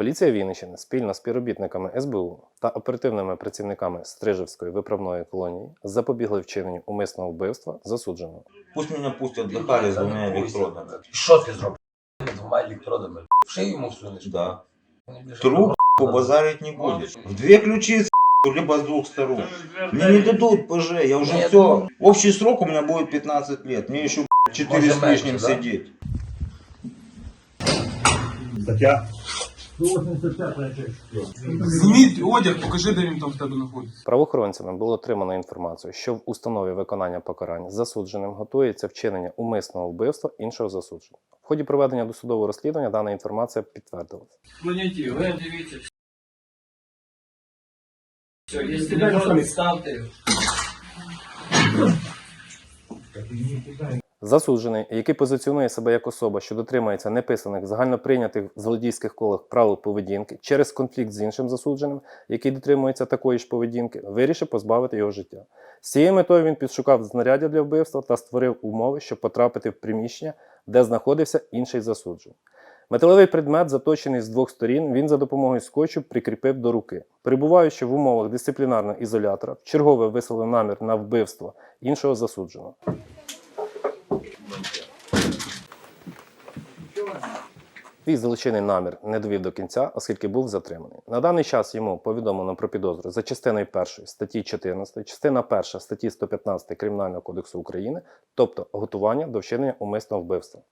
Поліція Вінниччини спільно з співробітниками СБУ та оперативними працівниками Стрижевської виправної колонії запобігли вчиненню умисного вбивства засудженого. Пусть меня пустят для Хари с двумя электродами. Що ти зробив? Двома електродами. В шию йому всунеш? Да. Труп побазарить не будет. В две ключицы, либо с двух сторон. Мне не дадут ПЖ, я уже Нет. все. Общий срок у меня будет 15 лет. Мне еще 4 Может, с лишним да? сидеть. Стаття. Зніміть одяг, покажи, де він там в тебе знаходиться. Правоохоронцями було отримано інформацію, що в установі виконання покарань засудженим готується вчинення умисного вбивства іншого засудженого. В ході проведення досудового розслідування дана інформація підтвердилася. Склоніть, ви дивіться. Все, якщо не ставте. Засуджений, який позиціонує себе як особа, що дотримується неписаних загальноприйнятих злодійських колах правил поведінки через конфлікт з іншим засудженим, який дотримується такої ж поведінки, вирішив позбавити його життя. З цією метою він підшукав знаряддя для вбивства та створив умови, щоб потрапити в приміщення, де знаходився інший засуджений. Металевий предмет, заточений з двох сторін, він за допомогою скотчу прикріпив до руки. Перебуваючи в умовах дисциплінарного ізолятора, вчергове висловив намір на вбивство іншого засудженого. Їх злочинний намір не довів до кінця, оскільки був затриманий. На даний час йому повідомлено про підозру за частиною 1 статті 14, частина 1 статті 115 Кримінального кодексу України, тобто готування до вчинення умисного вбивства.